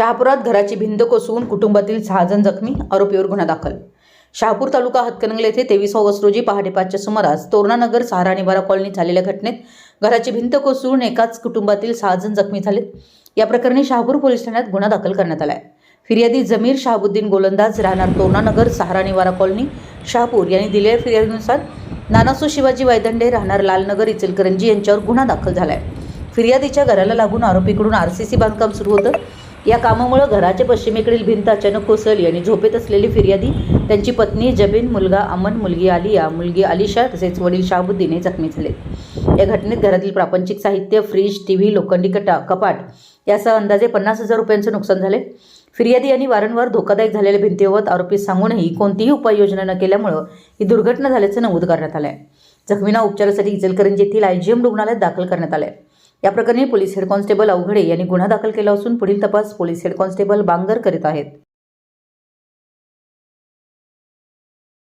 शहापुरात घराची भिंत कोसळून कुटुंबातील सहा जण जखमी आरोपीवर गुन्हा दाखल. शहापूर तालुका हातकणंगले येथे तेवीस ऑगस्ट रोजी पहाटे पाचच्या सुमारास तोरणानगर सहारा निवारा कॉलनीत झालेल्या घटनेत घराची भिंत कोसळून एकाच कुटुंबातील सहा जण जखमी झालेत. या प्रकरणी शहापूर पोलीस ठाण्यात गुन्हा दाखल करण्यात आला आहे फिर्यादी जमीर शहाबुद्दीन गोलंदाज राहणार तोरणानगर सहारा निवारा कॉलनी शहापूर यांनी दिलेल्या फिर्यादीनुसार नानासू शिवाजी वायदंडे राहणार लालनगर इचलकरंजी यांच्यावर गुन्हा दाखल झाला आहे फिर्यादीच्या घराला लागून आरोपीकडून आर सी सी बांधकाम सुरू होतं. या कामामुळे घराच्या पश्चिमेकडील भिंत अचानक कोसळली आणि झोपेत असलेली फिर्यादी त्यांची पत्नी जबीन मुलगा अमन मुलगी आलिया मुलगी आलिशा तसेच वडील शाहबुद्दीन हे जखमी झाले. या घटनेत घरातील प्रापंचिक साहित्य फ्रीज टी व्ही लोखंडी कटा कपाट यासह अंदाजे पन्नास हजार रुपयांचं नुकसान झाले. फिर्यादी यांनी वारंवार धोकादायक झालेल्या भिंतीबाबत आरोपी सांगूनही कोणतीही उपाययोजना न केल्यामुळं ही दुर्घटना झाल्याचं नमूद करण्यात आलं आहे जखमींना उपचारासाठी इचलकरंजी येथील आयजीएम रुग्णालयात दाखल करण्यात आलं आहे या प्रकरणी पोलीस हेड कॉन्स्टेबल अवघडे यांनी गुन्हा दाखल केला असून पुढील तपास पोलीस हेड कॉन्स्टेबल बांगर करीत आहेत.